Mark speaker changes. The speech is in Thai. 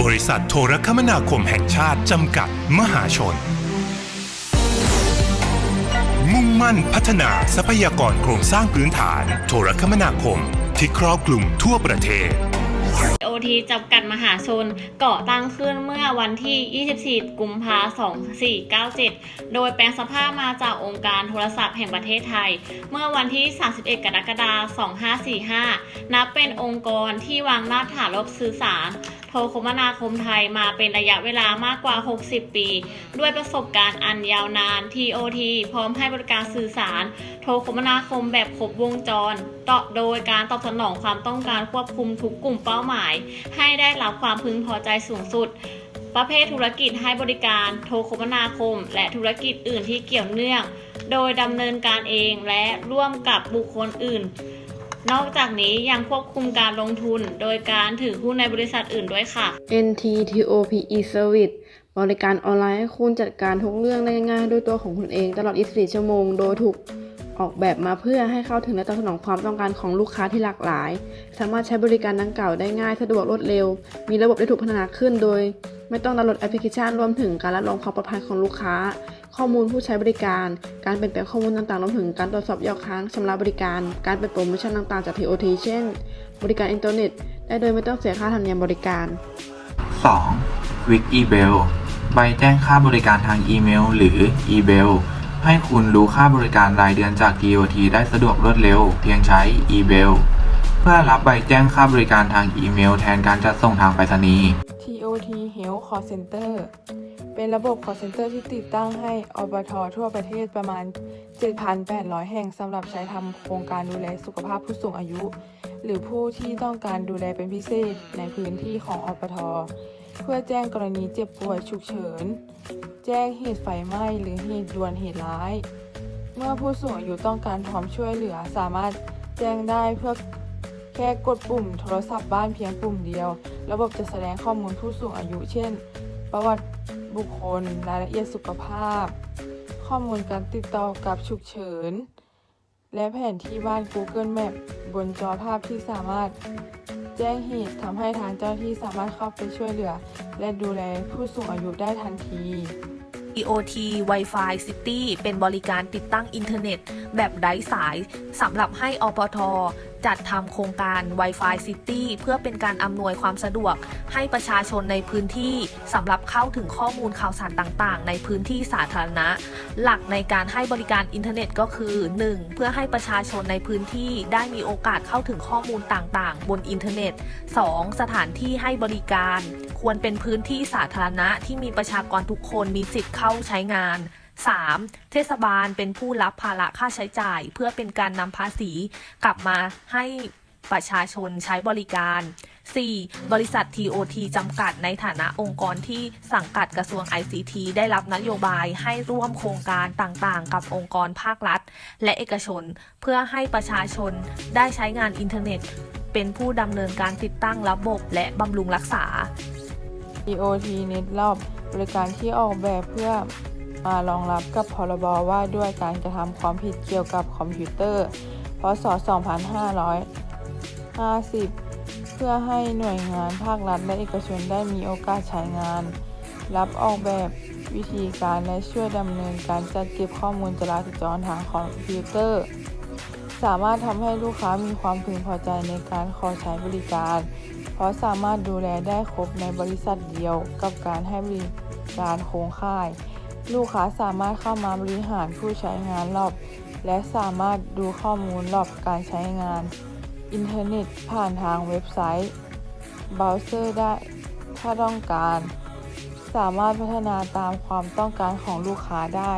Speaker 1: บริษัทโทรคมนาคมแห่งชาติจำกัดมหาชน มุ่งมั่นพัฒนาทรัพยากรโครงสร้างพื้นฐาน โทรคมนาคม ที่ครอบคลุมทั่วประเทศ
Speaker 2: โอทีจำกัดมหาชนก่อตั้งขึ้นเมื่อวันที่ 24 กุมภาพันธ์2497 โดยแปลงสภาพมาจากองค์การโทรศัพท์แห่งประเทศไทย เมื่อวันที่ 31 กรกฎาคม 2545 นับเป็นองค์กรที่วางรากฐานระบสื่อสาร โทรคมนาคมไทยมาเป็นระยะเวลามากกว่า 60 ปี ด้วยประสบการณ์อันยาวนาน TOT พร้อมให้บริการสื่อสาร โทรคมนาคมแบบครบวงจรต่อโดยการตอบสนองความต้องการควบคุมทุกกลุ่มเป้าหมาย ให้ได้รับความพึงพอใจสูงสุดประเภทธุรกิจให้บริการโทรคมนาคม และธุรกิจอื่นที่เกี่ยวเนื่อง โดยดำเนินการเองและร่วมกับบุคคลอื่น นอกจากนี้ยังควบคุมการลงทุน โดยการถือหุ้นในบริษัทอื่นด้วยค่ะ
Speaker 3: NTTOP e-service บริการออนไลน์ให้คุณจัดการทุกเรื่องได้ง่ายด้วยตัวของคุณเองตลอด 24 ชั่วโมง โดยถูกออกแบบมาเพื่อให้เข้าถึงและตอบสนองความต้องการของลูกค้าที่หลากหลาย สามารถใช้บริการดังกล่าวได้ง่ายสะดวกรวดเร็ว มีระบบได้ถูกพัฒนาขึ้นโดย ไม่ต้องดาวน์โหลดแอปพลิเคชันรวมถึงการรับรองความปลอดภัยของลูกค้า ข้อมูลผู้ใช้บริการ การเปลี่ยนแปลงข้อมูลต่างๆรวมถึงการตรวจสอบยอดค้างชำระบริการ การเปิดโปรโมชั่นต่างๆจาก TOT เช่น บริการอินเทอร์เน็ต ได้โดยไม่ต้องเสียค่าธรรมเนียมบริการ
Speaker 4: 2. w i k e b e l ใบแจ้งค่าบริการทางอีเมล หรือ e-bill ให้คุณรู้ค่าบริการรายเดือนจาก TOT ได้สะดวกรวดเร็ว เพียงใช้ e-bill เพื่อรับใบแจ้งค่าบริการทางอีเมล แทนการจัดส่งทางไปรษณีย์
Speaker 5: TOT Health Call Center เป็นระบบ call center ที่ติดตั้งให้อบททั่วประเทศประมาณ 7,800 แห่งสำหรับใช้ทำโครงการดูแลสุขภาพผู้สูงอายุ หรือผู้ที่ต้องการดูแลเป็นพิเศษในพื้นที่ของอบทเพื่อแจ้งกรณีเจ็บป่วยฉุกเฉิน แจ้งเหตุไฟไหม้หรือเหตุด่วนเหตุร้าย เมื่อผู้สูงอายุต้องการความช่วยเหลือสามารถแจ้งได้เพื่อแค่กดปุ่มโทรศัพท์บ้านเพียงปุ่มเดียว ระบบจะแสดงข้อมูลผู้สูงอายุ เช่น ประวัติบุคคล รายละเอียดสุขภาพ ข้อมูลการติดต่อกับฉุกเฉิน และแผนที่บ้าน Google Map บนจอภาพที่สามารถแจ้งเหตุทำให้ทางเจ้าที่สามารถเข้าไปช่วยเหลือ และดูแลผู้สูงอายุได้ทันที
Speaker 6: EOT Wi-Fi City เป็นบริการติดตั้งอินเทอร์เน็ต แบบไร้สายสำหรับให้อปท จัดทำโครงการ Wi-Fi City เพื่อเป็นการอำนวยความสะดวก ให้ประชาชนในพื้นที่สำหรับเข้าถึงข้อมูลข่าวสารต่างๆ ในพื้นที่สาธารณะ หลักในการให้บริการอินเทอร์เน็ตก็คือ 1. เพื่อให้ประชาชนในพื้นที่ได้มีโอกาสเข้าถึงข้อมูลต่างๆ บนอินเทอร์เน็ต 2. สถานที่ให้บริการ ควรเป็นพื้นที่สาธารณะที่มีประชากรทุกคนมีสิทธิ์เข้าใช้งาน 3. เทศบาลเป็นผู้รับภาระค่าใช้จ่าย เพื่อเป็นการนำภาษีกลับมาให้ประชาชนใช้บริการ 4. บริษัท TOT จำกัดในฐานะองค์กรที่สังกัดกระทรวง ICT ได้รับนโยบายให้ร่วมโครงการต่างๆ กับองค์กรภาครัฐ และเอกชน เพื่อให้ประชาชนได้ใช้งานอินเทอร์เน็ต เป็นผู้ดำเนินการติดตั้งระบบและบำรุงรักษา
Speaker 5: TOT Net รอบบริการที่ออกแบบเพื่อ มารองรับกับพรบว่าด้วยการกระทำความผิดเกี่ยวกับคอมพิวเตอร์ พศ 2550 เพื่อให้หน่วยงานภาครัฐและเอกชนได้มีโอกาสใช้งาน รับออกแบบวิธีการและช่วยดำเนินการจัดเก็บข้อมูลจราจรทางคอมพิวเตอร์ สามารถทำให้ลูกค้ามีความพึงพอใจในการขอใช้บริการ เพราะสามารถดูแลได้ครบในบริษัทเดียวกับการให้บริการโครงข่าย ลูกค้าสามารถเข้ามาบริหารผู้ใช้งานรอบ และสามารถดูข้อมูลรอบการใช้งาน อินเทอร์เน็ตผ่านทางเว็บไซต์เบราว์เซอร์ได้ถ้าต้องการ สามารถพัฒนาตามความต้องการของลูกค้าได้